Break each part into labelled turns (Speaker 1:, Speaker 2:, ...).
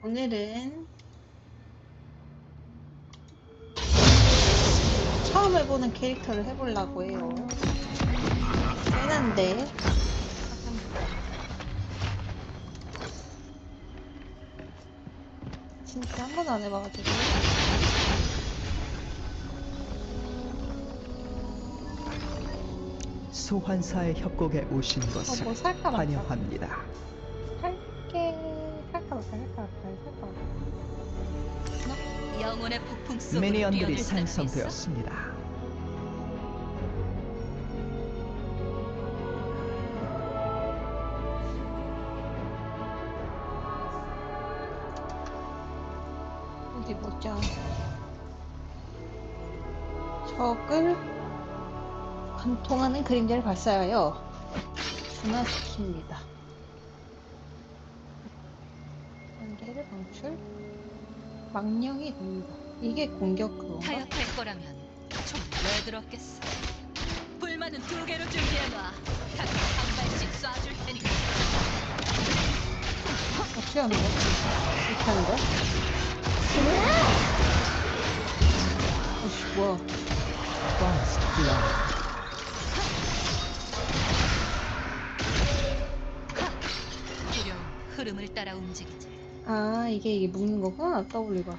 Speaker 1: 오늘은 처음 해보는 캐릭터를 해보려고 해요. 세난데 진짜 한 번도 안 해봐가지고
Speaker 2: 소환사의 협곡에 오신
Speaker 1: 어,
Speaker 2: 것을
Speaker 1: 뭐 살까 말까
Speaker 2: 환영합니다.
Speaker 3: 영혼의 폭풍 속으로
Speaker 2: 미니언들이
Speaker 3: 뛰어들 사람이 있어?
Speaker 2: 생성되었습니다.
Speaker 1: 어디 보자. 적을 관통하는 그림자를 발사하여 준화시킵니다. 단계를 방출. 망령이 됩니다. 이게 공격 그건가?
Speaker 3: 타협할 거라면 좀왜 들었겠어? 불만은 두 개로 준비해놔. 각각 한 발씩 쏴줄 테니까.
Speaker 1: 어떻게 하는 거야? 이렇게 하는 거야? 어씨, 뭐야.
Speaker 2: First blood.
Speaker 3: 두려움 흐름을 따라 움직이지.
Speaker 1: 아, 이게, 이게 묶는 거구나, W가.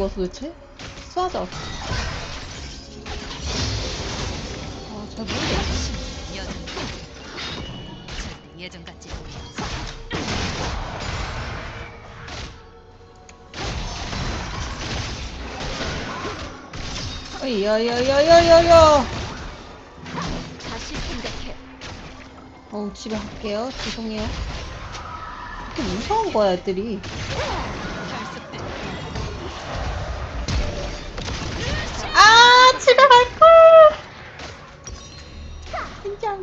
Speaker 1: 거야, 도대체? 쏴자. 아, 잘 모르겠어.
Speaker 3: 예전 같지 않아.
Speaker 1: 어이, 야, 야, 야, 야, 야, 야!
Speaker 3: 다시 생각해.
Speaker 1: 어, 집에 갈게요. 죄송해요. 이렇게 무서운 거야, 애들이. 집에 갈 걸! 진짜.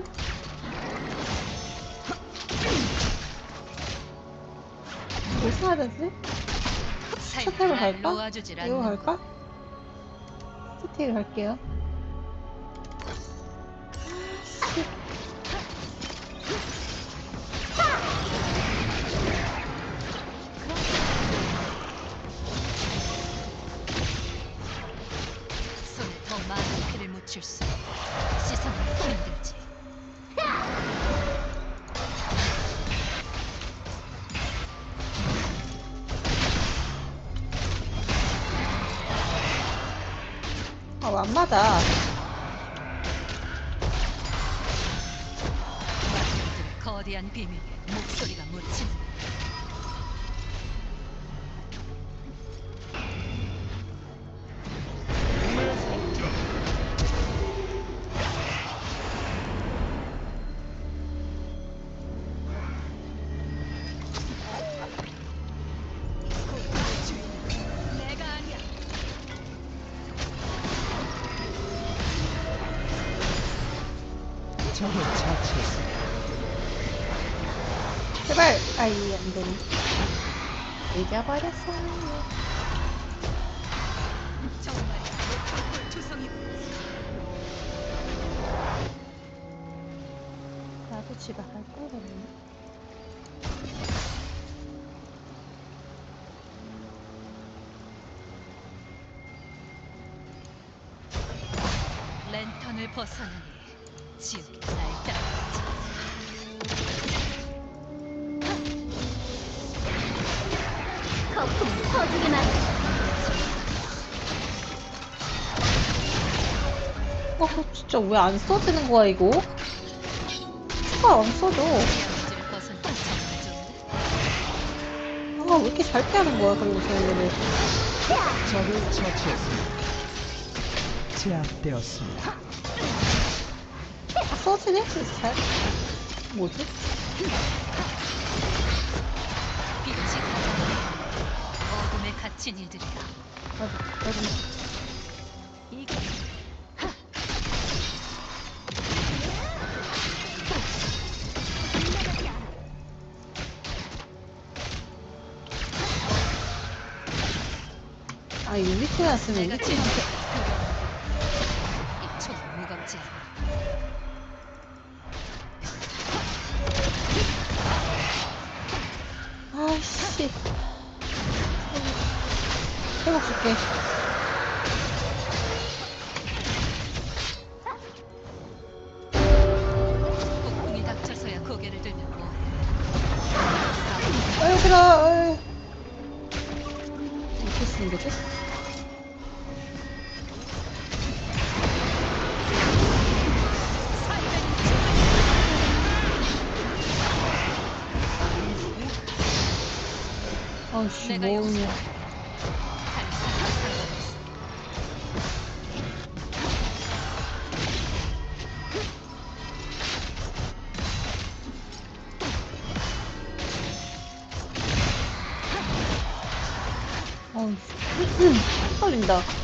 Speaker 1: 뭐 사야 되지?
Speaker 3: 삶을
Speaker 1: 스텝을
Speaker 3: 날
Speaker 1: 갈까? 이거 갈까? 스틱을 갈게요. 안 맞아.
Speaker 3: 거대한 비밀
Speaker 2: 적을 처치했습니다.
Speaker 1: 제발! 아이, 안 되네. 잊어버렸어요.
Speaker 3: 정말 목골 투성이
Speaker 1: 나도 집에 갈 거거든요.
Speaker 3: 랜턴을 벗어나니 지옥이 날 따라
Speaker 4: 터지기만
Speaker 1: 어, 진짜 왜 안 써지는 거야, 이거? 차가 안 써져.
Speaker 3: 아,
Speaker 1: 왜 이렇게 잘 피하는 거야, 그리고 저희를.
Speaker 2: 적을 처치했습니다. 제압되었습니다.
Speaker 1: 아, 써지네? 진짜 잘. 뭐지?
Speaker 3: 갇힌 이들이야.
Speaker 1: 나도, 나도.
Speaker 3: 이게
Speaker 1: 아, 쓰면
Speaker 3: 내가
Speaker 1: 이렇게
Speaker 3: 내가
Speaker 1: 뭐냐. 아우씨. 헷갈린다.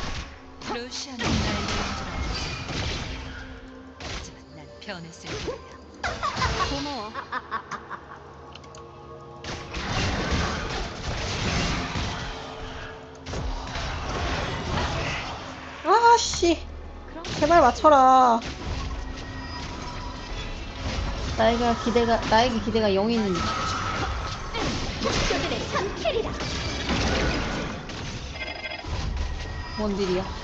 Speaker 1: 아씨. 제발 맞춰라. 나에게 기대가, 나에게 기대가 0이 있는
Speaker 4: 목표들의 참킬이다.
Speaker 1: 뭔 일이야?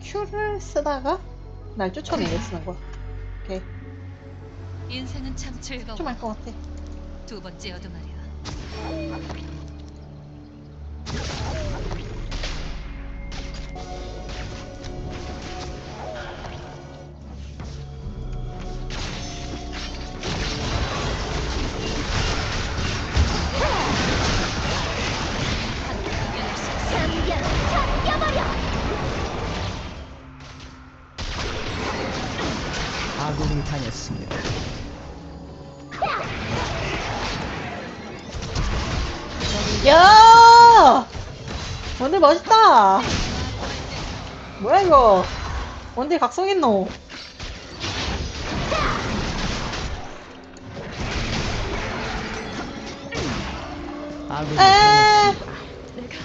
Speaker 1: 큐를 쓰다가 날 쫓아내게 쓰는 거야. 오케이.
Speaker 3: 인생은 참 즐거워.
Speaker 1: 좀 알 것 같아.
Speaker 3: 두 번째여도 말이야.
Speaker 2: 아군이 당했습니다.
Speaker 1: 야! 원딜 멋있다! 뭐야, 이거? 원딜 각성했노?
Speaker 2: 아군이
Speaker 1: 에!
Speaker 2: 당했습니다.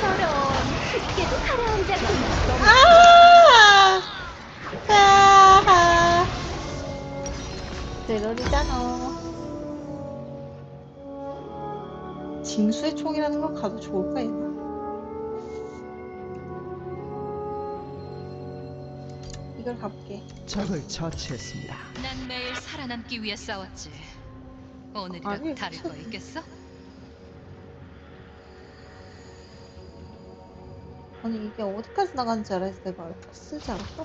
Speaker 4: 저런 죽게도 가라앉아 군
Speaker 1: 아! 대러리잖아. 징수의 총이라는 걸 가도 좋을까, 얘나? 이걸 가볼게.
Speaker 2: 적을 처치했습니다.
Speaker 3: 난 매일 살아남기 위해 싸웠지. 오늘이라도
Speaker 1: 아니,
Speaker 3: 다를 거 있겠어?
Speaker 1: 아니, 이게 어디까지 나가는지 알아서 내가 쓰지 않았어?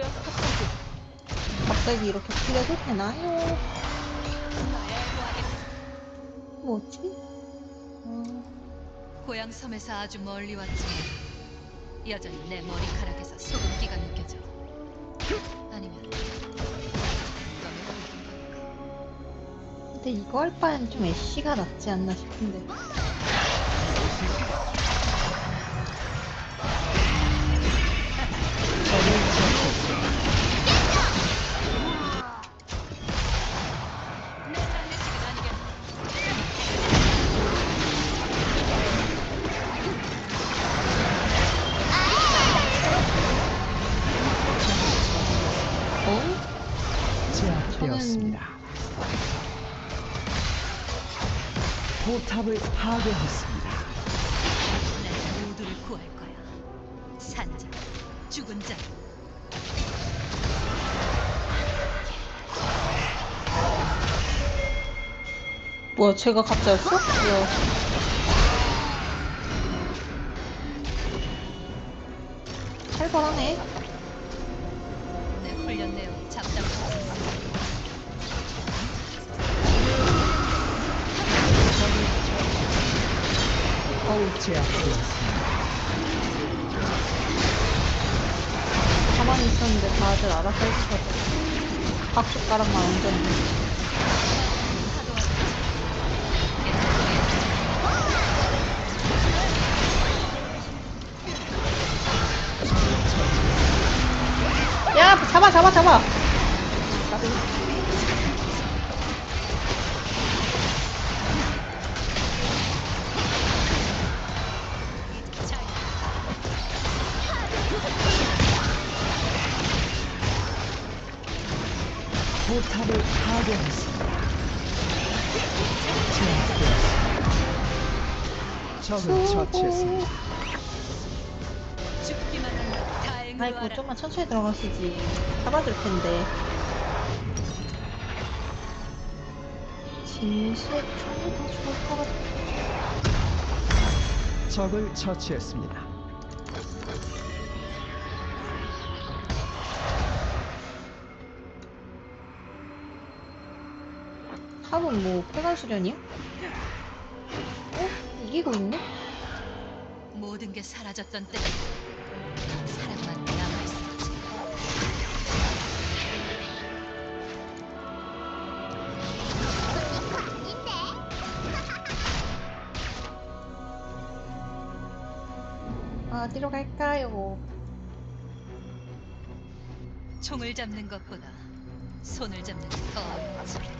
Speaker 3: 안전구역 확보.
Speaker 1: 갑자기 이렇게 풀려도 되나요? 뭐지? 음,
Speaker 3: 고향 섬에서 아주 멀리 왔지만 여전히 내 머리카락에서 소금기가 느껴져. 아니면 너의 고기인가?
Speaker 1: 근데 이거 할 바엔 좀 애쉬가 낫지 않나 싶은데.
Speaker 2: 탑을 파괴했습니다.
Speaker 3: 모두를 구할 거야. 산자, 죽은 자.
Speaker 1: 뭐야, 쟤가 가짜였어? 뭐야. 어우,
Speaker 2: 제압되었습니다.
Speaker 1: 가만히 있었는데 다들 알아서 해주셔서. 박숟가락만 얹었네. 야, 잡아, 잡아, 잡아!
Speaker 2: 적을 처치했습니다.
Speaker 3: 죽기만 한다. 다행으로
Speaker 1: 아이고,
Speaker 3: 알아.
Speaker 1: 좀만 천천히 들어가시지. 잡아줄 텐데. 진실의 총이 더 좋을 것 같아.
Speaker 2: 적을 처치했습니다.
Speaker 1: 탑은 뭐, 폐관 수련이야? 어? 이기고 있네?
Speaker 3: 모든 게 사라졌던 때 사랑만 남아 있었지.
Speaker 1: 어디로 갈까요?
Speaker 3: 총을 잡는 것보다 손을 잡는 게 더 어렵지.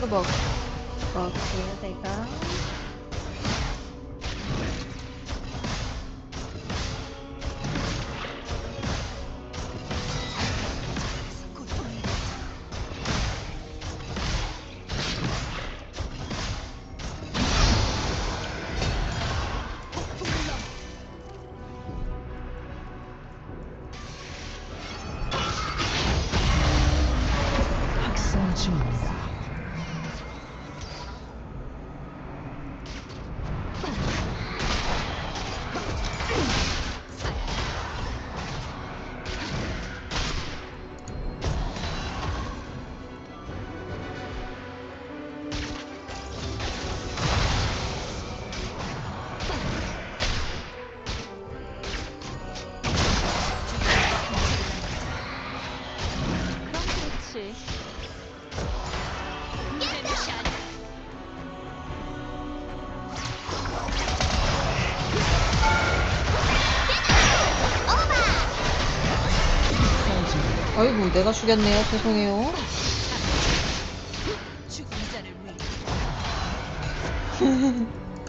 Speaker 1: 이거 먹, 내가 죽였네요. 죄송해요.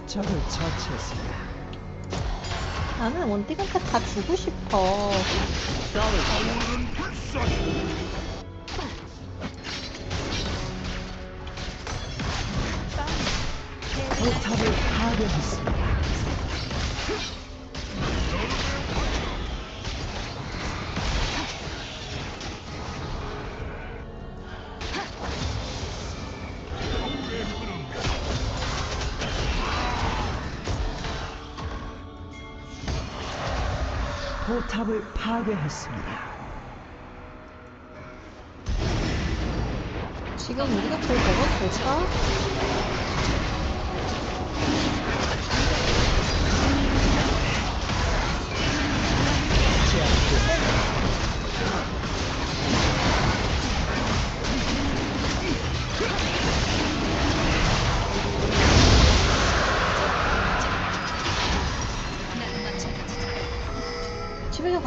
Speaker 2: 적을 처치했습니다.
Speaker 1: 나는 원디한테 다 주고 싶어.
Speaker 2: 포탑을 파괴했습니다. 파괴했습니다.
Speaker 1: 지금 우리가 그걸 먹어도 될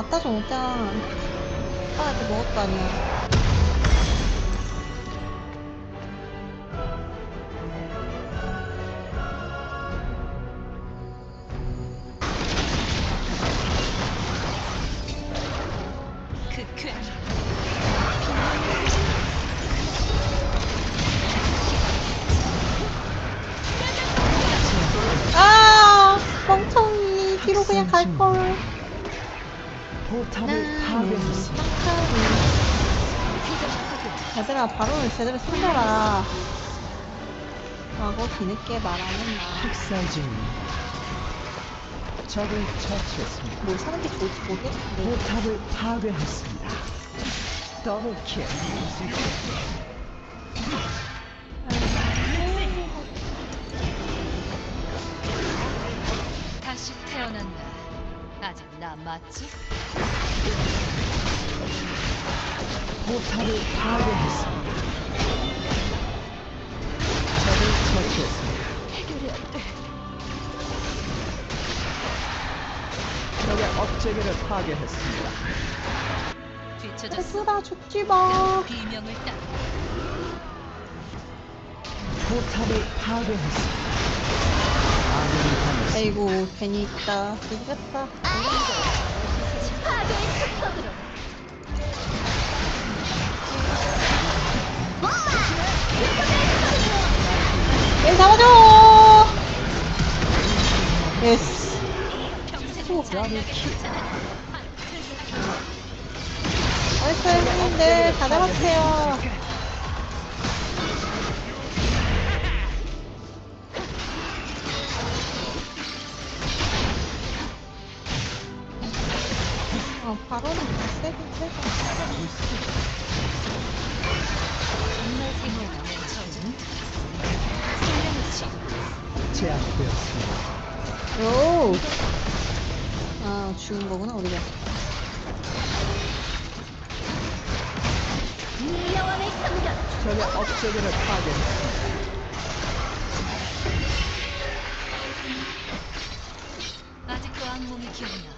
Speaker 1: 갖다 줘 먹자. 아빠 이렇게 먹을 거 아니
Speaker 2: 포탑을
Speaker 1: 나는
Speaker 2: 파괴했습니다.
Speaker 1: 얘들아 발언을 제대로 숨겨라. 라고 뒤늦게 말하는 나.
Speaker 2: 학살 중입니다. 적을 처치했습니다.
Speaker 1: 뭘 사는 게 좋을지 모르겠는데.
Speaker 2: 포탑을 파괴했습니다. 더블킬.
Speaker 3: 맞지?
Speaker 2: 포탑을 파괴했습니다. 적을 처치했습니다.
Speaker 3: 해결이 안 돼.
Speaker 2: 적의 업체계를 파괴했습니다.
Speaker 3: 뒤쳐졌어.
Speaker 1: 얘들아 죽지 마.
Speaker 3: 비명을 따.
Speaker 2: 포탑을 파괴했습니다. 아군이 당했습니다.
Speaker 1: 아이고 괜히 있다. 이겼다. 얘 잡아줘. 예스.
Speaker 3: 잔인하게 쫓아다니.
Speaker 1: 나이스 형님들 다 잡았어요. 어, 바로는 세긴.
Speaker 2: 제압되었습니다.
Speaker 1: 요. 아, 죽은 거구나, 우리가.
Speaker 4: 이 여왕을 섬겨라
Speaker 2: 적의 업체계를 파괴했습니다.
Speaker 3: 아직도 악몽이 기억나.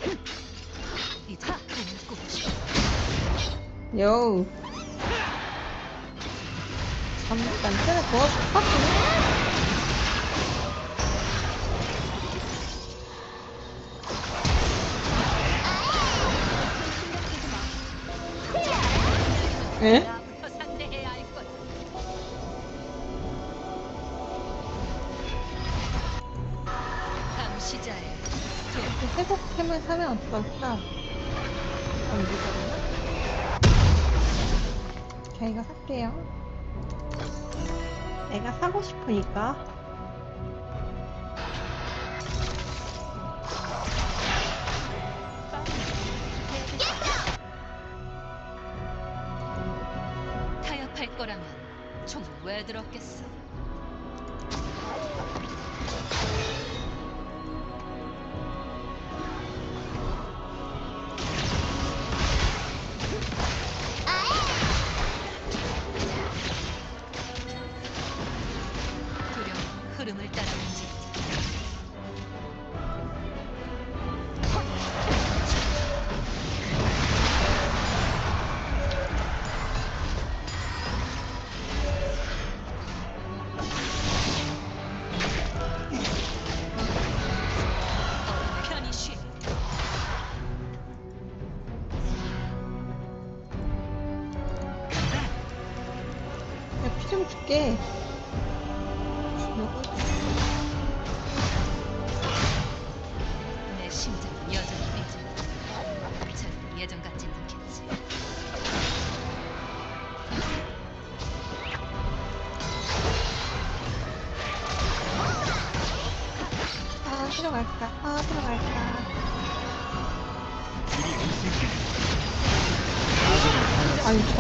Speaker 1: 요. 잠깐, 쟤네? 에?
Speaker 3: 것. 감시자의 돈
Speaker 1: 회복템을 사면 어떨까? 내가 사고 싶으니까.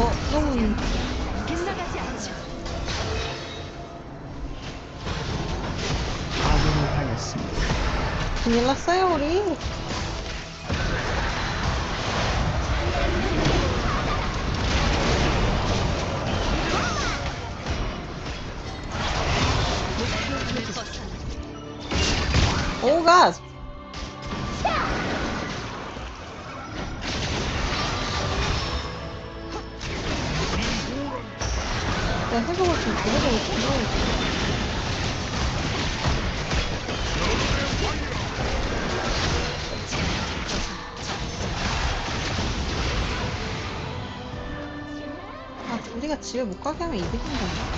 Speaker 1: 아니, 저, 너무.
Speaker 3: 빗나가지 않죠.
Speaker 2: 아군이 당했습니다.
Speaker 1: 큰일 났어요, 우리.
Speaker 3: 목표
Speaker 1: 내가 회복을 좀. 아, 우리가 집에 못 가게 하면 이기는 건가?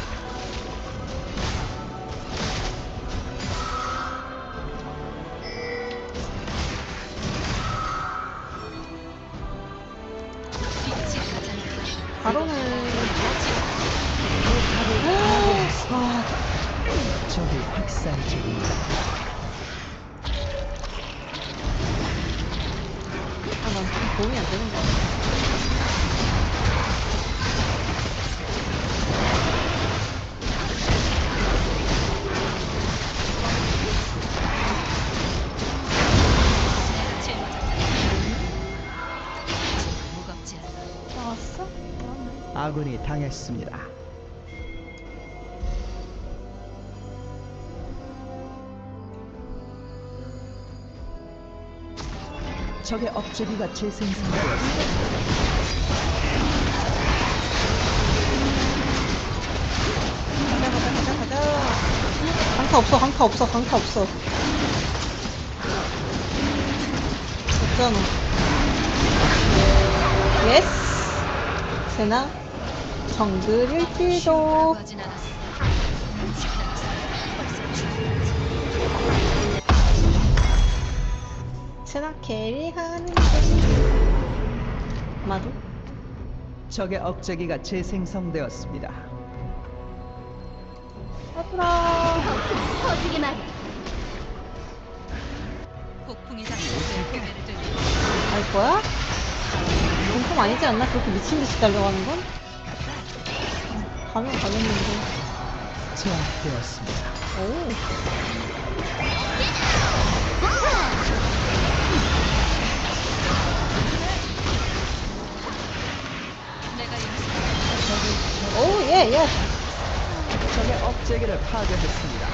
Speaker 2: 적이 확산 중입니다.
Speaker 1: 아, 도움이 안 되는 거 같아.
Speaker 2: 아군이 당했습니다. 적의 업적이가 재생산되었습니다.
Speaker 1: 가자, 가자, 가자, 가자. 강타 없어, 강타 없어, 강타 없어. 없잖아. 예스! 세나, 정글 일지도. 세나 캐리하는 중. 아마도?
Speaker 2: 적의 업적이가 재생성되었습니다.
Speaker 1: 아프라.
Speaker 4: 터지기만 해.
Speaker 3: 폭풍이 들고
Speaker 1: 알 거야? 공품 아니지 않나? 그렇게 미친 듯이 달려가는 건? 가면 가겠는데.
Speaker 2: 제압되었습니다.
Speaker 1: 오. 오, 예, 예.
Speaker 2: 적의 업적이를 파괴했습니다.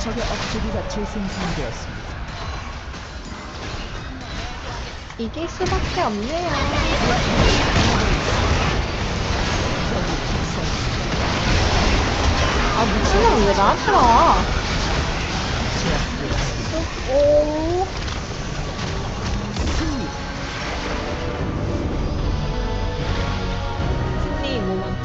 Speaker 2: 적의 업적이가 재생산되었습니다.
Speaker 1: 이길 수밖에 없네요. 아, 미친놈 왜 나한테 나와?
Speaker 2: 제압되었습니다.
Speaker 1: 오,